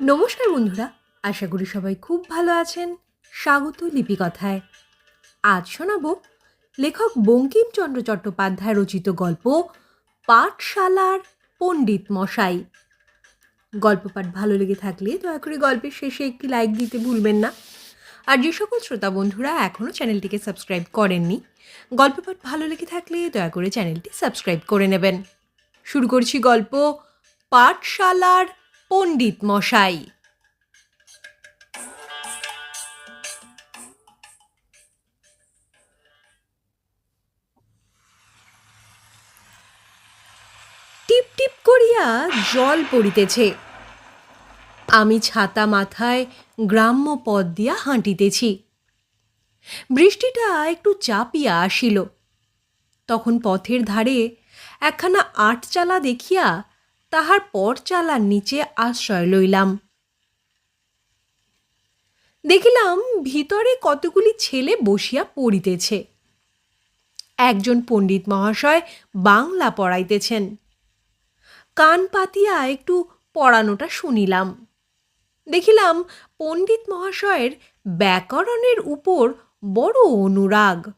নমস্কার বন্ধুরা, আশা করি সবাই খুব ভালো আছেন। স্বাগত লিপিকথায়। আজ শোনাব লেখক বঙ্কিমচন্দ্র চট্টোপাধ্যায় রচিত গল্প পাঠশালার পণ্ডিত মশাই। গল্প পাঠ ভালো লেগে থাকলে দয়া করে গল্পের শেষে একটি লাইক দিতে ভুলবেন না। আর যে সকল শ্রোতা বন্ধুরা এখনও চ্যানেলটিকে সাবস্ক্রাইব করেননি গল্প পাঠ ভালো লেগে থাকলে দয়া করে চ্যানেলটি সাবস্ক্রাইব করে নেবেন। শুরু করছি গল্প পাঠশালার পণ্ডিত মশাই টিপ টিপ করিয়া জল পড়িতেছে। আমি ছাতা মাথায় গ্রাম্য পথ দিয়া হাঁটিতেছি। বৃষ্টিটা একটু চাপিয়া আসিল। তখন পথের ধারে একখানা আটচালা দেখিয়া তাহার পর চালার নিচে আশ্রয় লইলাম। দেখিলাম ভিতরে কতগুলি ছেলে বসিয়া পড়িতেছে। একজন পণ্ডিত মহাশয় বাংলা পড়াইতেছেন। কান পাতিয়া একটু পড়ানোটা শুনিলাম। দেখিলাম পণ্ডিত মহাশয়ের ব্যাকরণের উপর বড় অনুরাগ।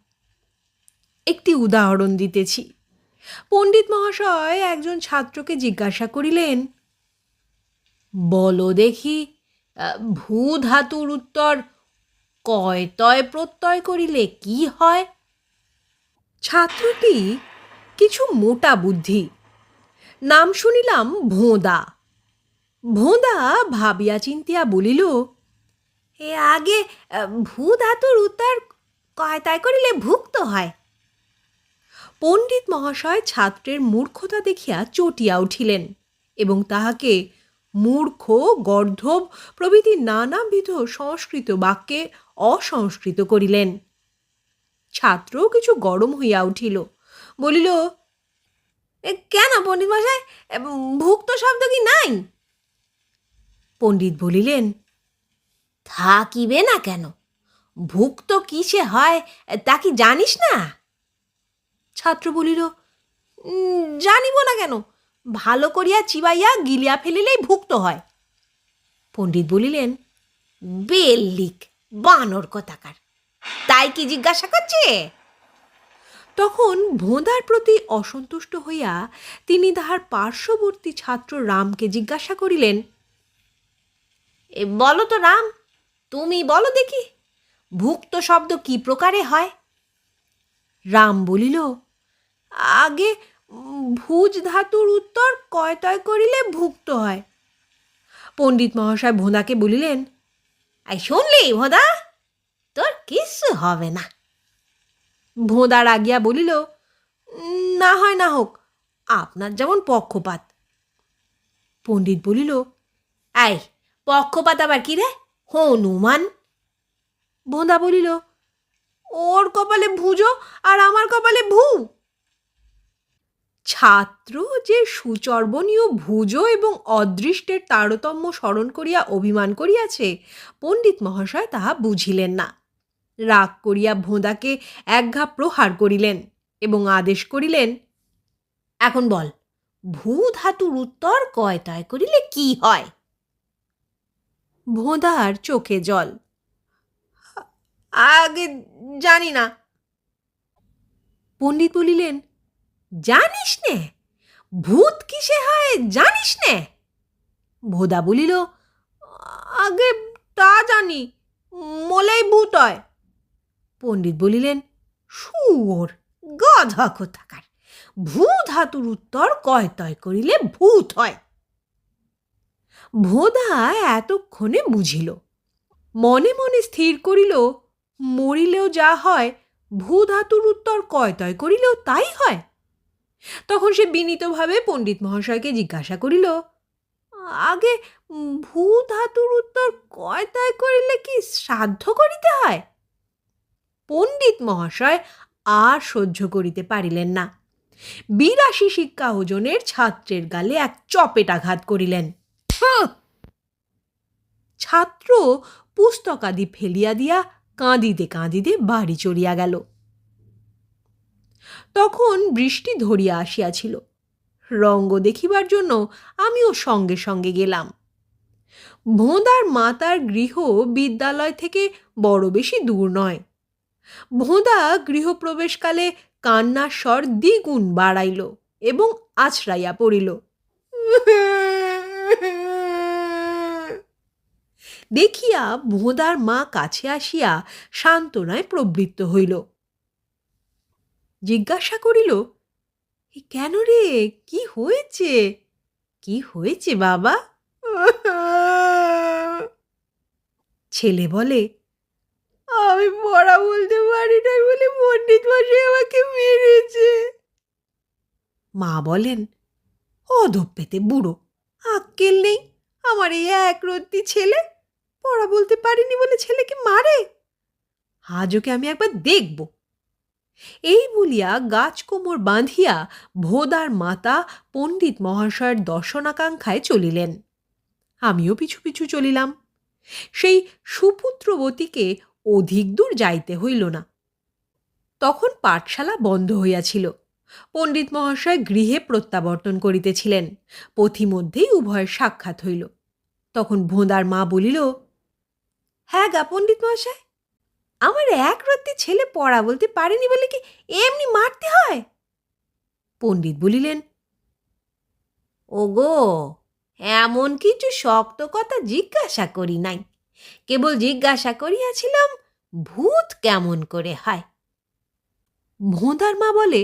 একটি উদাহরণ দিতেছি। পণ্ডিত মহাশয় একজন ছাত্রকে জিজ্ঞাসা করিলেন, বলো দেখি ভূ ধাতুর উত্তর কয় তয় প্রত্যয় করিলে কি হয়? ছাত্রটি কিছু মোটা বুদ্ধি, নাম শুনিলাম ভোঁদা। ভোঁদা ভাবিয়া চিন্তিয়া বলিল, এ আগে ভূ ধাতুর উত্তর কয় তাই করিলে ভুক্ত হয়? পণ্ডিত মহাশয় ছাত্রের মূর্খতা দেখিয়া চটিয়া উঠিলেন এবং তাহাকে মূর্খ গর্ধব প্রভৃতি নানাবিধ সংস্কৃত বাক্যে অসংস্কৃত করিলেন। ছাত্রও কিছু গরম হইয়া উঠিল বলিল "এ, কেন পণ্ডিত মশাই ভুক্ত শব্দ কি নাই? পণ্ডিত বলিলেন থাকিবে না কেন? ভুক্ত কিসে হয় তা কি জানিস না? ছাত্র বলিল জানিব না কেন, ভালো করিয়া চিবাইয়া গিলিয়া ফেলিলেই ভুক্ত হয়। পণ্ডিত বলিলেন বেল্লিক বানর কথাকার, তাই কি জিজ্ঞাসা করছে? তখন ভোঁদার প্রতি অসন্তুষ্ট হইয়া তিনি তাহার পার্শ্ববর্তী ছাত্র রামকে জিজ্ঞাসা করিলেন, এ, বলো তো রাম, তুমি বলো দেখি, ভুক্ত শব্দ কি প্রকারে হয়? রাম বলিল আগে ভুজ ধাতুর উত্তর কয় তয় করিলে ভুক্ত হয়? পণ্ডিত মহাশয় ভোঁদাকে বলিলেন এই শুনলি ভোঁদা, তোর কিচ্ছু হবে না। ভোঁদা রাগিয়া বলিল, না হয় না হোক, আপনার যেমন পক্ষপাত। পণ্ডিত বলিল এই পক্ষপাত আবার কি রে? হনুমান? ভোঁদা বলিল, ওর কপালে ভুজো আর আমার কপালে ভু। ছাত্র যে সুচর্বণীয় ভুজ এবং অদৃষ্টের তারতম্য স্মরণ করিয়া অভিমান করিয়াছে, পণ্ডিত মহাশয় তাহা বুঝিলেন না। রাগ করিয়া ভোঁদাকে একঘা প্রহার করিলেন এবং আদেশ করিলেন, এখন বল ভূ ধাতুর উত্তর কয় তয় করিলে কি হয়? ভোঁদার চোখে জল, আগে জানি না। পণ্ডিত বলিলেন জানিস নে? ভূত কিসে হয় জানিস নে? ভোদা বলিল, আগে তা জানি, মলেই ভূত হয়। পণ্ডিত বলিলেন, শুয়োর, গাধা কোথাকার? ভূ ধাতুর উত্তর কয় তয় করিলে ভূত হয়। ভোদা এতক্ষণে বুঝিল, মনে মনে স্থির করিল, মরিলেও যা হয় ভূ ধাতুর উত্তর কয় তয় করিলেও তাই হয়। তখন সে বিনীতভাবে পণ্ডিত মহাশয়কে জিজ্ঞাসা করিল, আগে ভূ ধাতুর উত্তর কয় তয় করিলে কি শ্রাদ্ধ করিতে হয়? পণ্ডিত মহাশয় আর সহ্য করিতে পারিলেন না। বিরাশি শিক্ষা ওজনের ছাত্রের গালে এক চপেটাঘাত করিলেন। ছাত্র পুস্তকাদি ফেলিয়া দিয়া কাঁদিতে কাঁদিতে বাড়ি চলিয়া গেল। তখন বৃষ্টি ধরিয়া আসিয়াছিল। রঙ্গ দেখিবার জন্য আমিও সঙ্গে সঙ্গে গেলাম। ভোঁদার মাতার গৃহ বিদ্যালয় থেকে বড় বেশি দূর নয়। ভোঁদা গৃহপ্রবেশকালে কান্নার স্বর দ্বিগুণ বাড়াইল এবং আছড়াইয়া পড়িল। দেখিয়া ভোঁদার মা কাছে আসিয়া সান্ত্বনায় প্রবৃত্ত হইল। জিজ্ঞাসা করিল, "এ কেন রে? কি হয়েছে? কি হয়েছে বাবা? ছেলে বলে, আমি পড়া বলতে পারি নাই বলে পণ্ডিত মশাই আমাকে মেরেছে। মা বলেন, অধপ পেতে বুড়ো, আক্কেল নেই। আমার এই এক রত্তি ছেলে, পড়া বলতে পারিনি বলে ছেলেকে মারে। আজ ওকে আমি একবার দেখব। এই বলিয়া গাছ কোমর বাঁধিয়া ভোদার মাতা পণ্ডিত মহাশয়ের দর্শনাকাঙ্ক্ষায় চলিলেন। আমিও পিছু পিছু চলিলাম। সেই সুপুত্রবতীকে অধিক দূর যাইতে হইল না। তখন পাঠশালা বন্ধ হইয়াছিল। পণ্ডিত মহাশয় গৃহে প্রত্যাবর্তন করিতেছিলেন। পথিমধ্যেই উভয়ের সাক্ষাৎ হইল। তখন ভোঁদার মা বলিল হ্যাঁ গা পণ্ডিত মহাশয় আমার এক রত্তি ছেলে পড়া বলতে পারেনি বলে কি এমনি মারতে হয়? পণ্ডিত বলিলেন ওগো এমন কিছু শক্ত কথা জিজ্ঞাসা করি নাই। কেবল জিজ্ঞাসা করিয়াছিলাম ভূত কেমন করে হয়? ভোঁদার মা বলে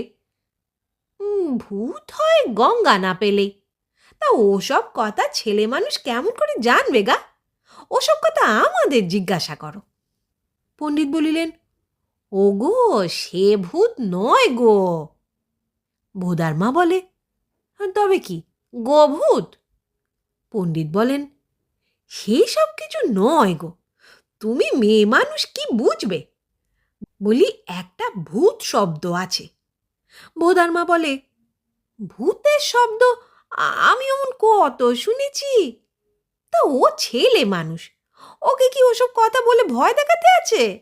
"উম, ভূত হয় গঙ্গা না পেলেই। তা ওসব কথা ছেলে মানুষ কেমন করে জানবে গা? ওসব কথা আমাদের জিজ্ঞাসা করো। পণ্ডিত বলিলেন, ওগো, সে ভূত নয় গো। ভোদার মা বলে, তবে কি গোভূত পণ্ডিত বলেন সেসব কিছু নয় গো। তুমি মেয়ে মানুষ কি বুঝবে? বলি, একটা ভূত শব্দ আছে। ভোদার মা বলে, ভূতের শব্দ? আমি অমন কত শুনেছি? তা ও ছেলে মানুষ। ওকে কি ওসব কথা বলে ভয় দেখাতে আছে?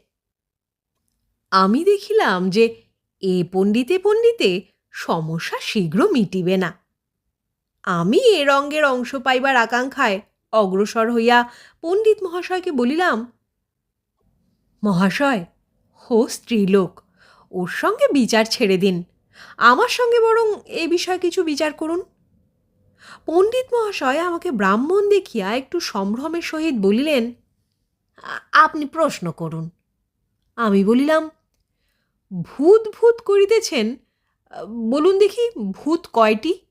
আমি দেখিলাম যে এ পণ্ডিতে পণ্ডিতে সমস্যা শীঘ্র মিটিবে না। আমি এ রঙ্গের অংশ পাইবার আকাঙ্ক্ষায় অগ্রসর হইয়া পণ্ডিত মহাশয়কে বলিলাম, মহাশয়, হো স্ত্রীলোক, ওর সঙ্গে বিচার ছেড়ে দিন। আমার সঙ্গে বরং এ বিষয়ে কিছু বিচার করুন। পণ্ডিত মহাশয় আমাকে ব্রাহ্মণ দেখিয়া একটু সম্ভ্রমের সহিত বলিলেন "আ- আপনি প্রশ্ন করুন। আমি বলিলাম, ভূত ভূত করিতেছেন? বলুন দেখি, ভূত কয়টি?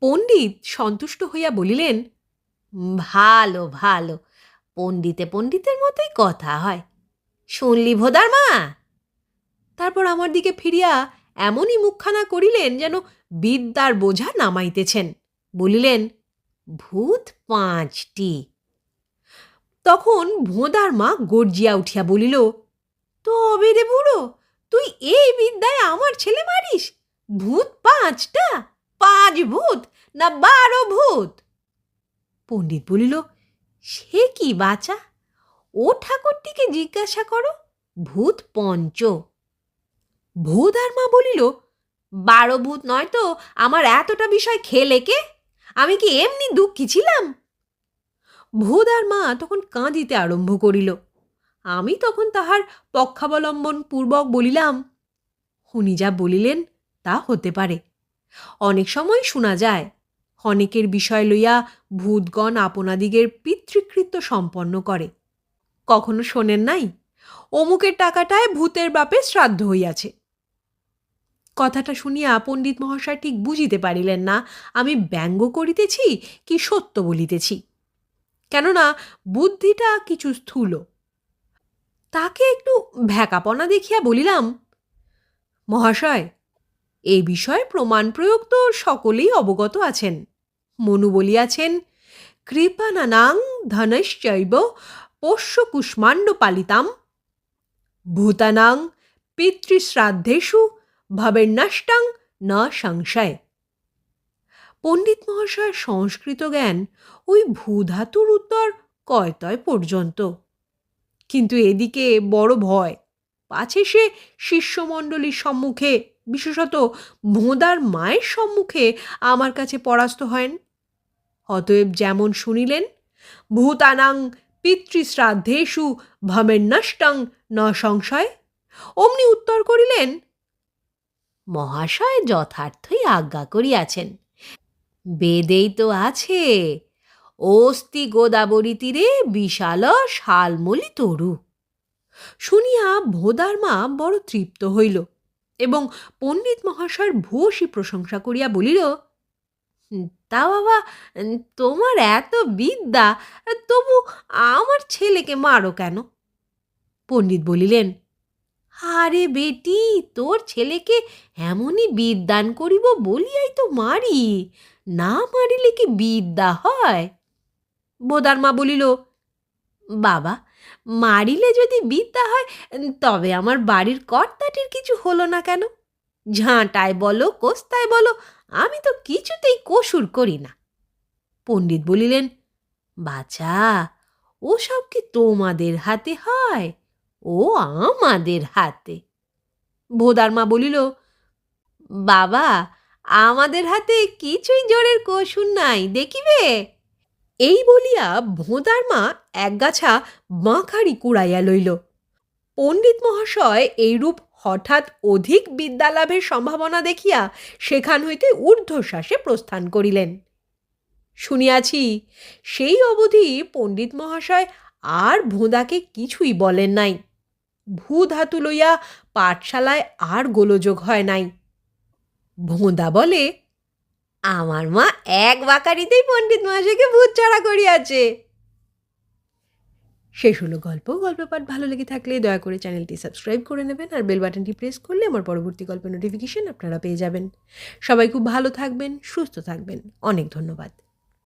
পণ্ডিত সন্তুষ্ট হইয়া বলিলেন, ভালো ভালো, পণ্ডিতে পণ্ডিতের মতোই কথা হয়। শুনলি ভোদার মা তারপর আমার দিকে ফিরিয়া এমনই মুখখানা করিলেন যেন বিদ্যার বোঝা নামাইতেছেন। বলিলেন, ভূত পাঁচটি। তখন ভোঁদার মা গর্জিয়া উঠিয়া বলিল, তবে রে বুড়ো, তুই এই বিদ্যায় আমার ছেলে মারিস? ভূত পাঁচটা? পাঁচ ভূত না বারো ভূত? পণ্ডিত বলিল, সে কি বাচা? ও ঠাকুরটিকে জিজ্ঞাসা করো, ভূত পঞ্চ। ভূদার মা বলিল, বারো ভূত নয় তো, আমার এতটা বিষয় খেলে কে? আমি কি এমনি দুঃখী ছিলাম? ভূদার মা তখন কাঁদিতে আরম্ভ করিল। আমি তখন তাহার পক্ষাবলম্বন পূর্বক বলিলাম, উনি যা বলিলেন তা হতে পারে। অনেক সময় শোনা যায়, অনেকের বিষয় লইয়া ভূতগণ আপনাদিগের পিতৃকৃত্য সম্পন্ন করে। কখনো শোনেন নাই? অমুকের টাকাটায় ভূতের বাপে শ্রাদ্ধ হইয়াছে। কথাটা শুনিয়া পণ্ডিত মহাশয় ঠিক বুঝিতে পারিলেন না, আমি ব্যঙ্গ করিতেছি কি সত্য বলিতেছি? কেননা বুদ্ধিটা কিছু স্থূল। তাকে একটু ভ্যাকাপনা দেখিয়া বলিলাম, মহাশয় এই বিষয়ে প্রমাণ প্রয়োগ তো সকলেই অবগত আছেন। মনু বলিয়াছেন কৃপানানাং ধনশ্চৈব পোষ্য কুষ্মাণ্ড পালিতাম। ভূতানাং পিতৃশ্রাদ্ধেষু ভবেন্নষ্টাং ন সংশয়। পণ্ডিত মহাশয়ের সংস্কৃত জ্ঞান ওই ভূধাতুর উত্তর কয়তয় পর্যন্ত। কিন্তু এদিকে বড় ভয়, পাছে সে শিষ্যমণ্ডলীর সম্মুখে, বিশেষত ভোঁদার মায়ের সম্মুখে আমার কাছে পরাস্ত হয়েন। অতএব যেমন শুনিলেন, ভূতানাং পিতৃশ্রাদ্ধেষু ভমের নষ্টং ন সংশয়, অমনি উত্তর করিলেন, মহাশয় যথার্থই আজ্ঞা করিয়াছেন। বেদেই তো আছে। অস্তি গোদাবরী তীরে বিশাল শালমলি তরু। শুনিয়া ভোদার মা বড় তৃপ্ত হইল এবং পণ্ডিত মহাশয়ের ভূয়সী প্রশংসা করিয়া বলিল, তা বাবা, তোমার এত বিদ্যা, তবু আমার ছেলেকে মারো কেন? পণ্ডিত বলিলেন আরে বেটি, তোর ছেলেকে এমনই বিদ্যান করিব বলিয়াই তো মারি। না মারিলে কি বিদ্যা হয়? বোদার মা বলিল, বাবা, মারিলে যদি বিদ্যা হয়, তবে আমার বাড়ির কর্তাটির কিছু হলো না কেন? ঝাঁটায় বলো, কোস্তায় বলো, আমি তো কিছুতেই কসুর করি না। পণ্ডিত বলিলেন, বাছা, ওসব কি তোমাদের হাতে হয়? ও আমাদের হাতে। ভোদার মা বলিল, বাবা, আমাদের হাতে কিছুই জোরের কসুর নাই, দেখিবে? এই বলিয়া ভোঁদার মা একগাছা বাঁখারি কুড়াইয়া লইল। পণ্ডিত মহাশয় এইরূপ হঠাৎ অধিক বিদ্যালাভের সম্ভাবনা দেখিয়া সেখান হইতে ঊর্ধ্বশ্বাসে প্রস্থান করিলেন। শুনিয়াছি, সেই অবধি পণ্ডিত মহাশয় আর ভোঁদাকে কিছুই বলেন নাই। ভূ ধাতু লইয়া পাঠশালায় আর গোলযোগ হয় নাই। ভোঁদা বলে, আমার মা এক বাকারিতেই পণ্ডিত মহাশয়কে ভূত ছাড়া করিয়াছে। শেষ হলো গল্প। গল্প পাঠ ভালো লেগে থাকলে দয়া করে চ্যানেলটি সাবস্ক্রাইব করে নেবেন আর বেল বাটনটি প্রেস করলে আমার পরবর্তী গল্পের নোটিফিকেশন আপনারা পেয়ে যাবেন। সবাই খুব ভালো থাকবেন, সুস্থ থাকবেন। অনেক ধন্যবাদ।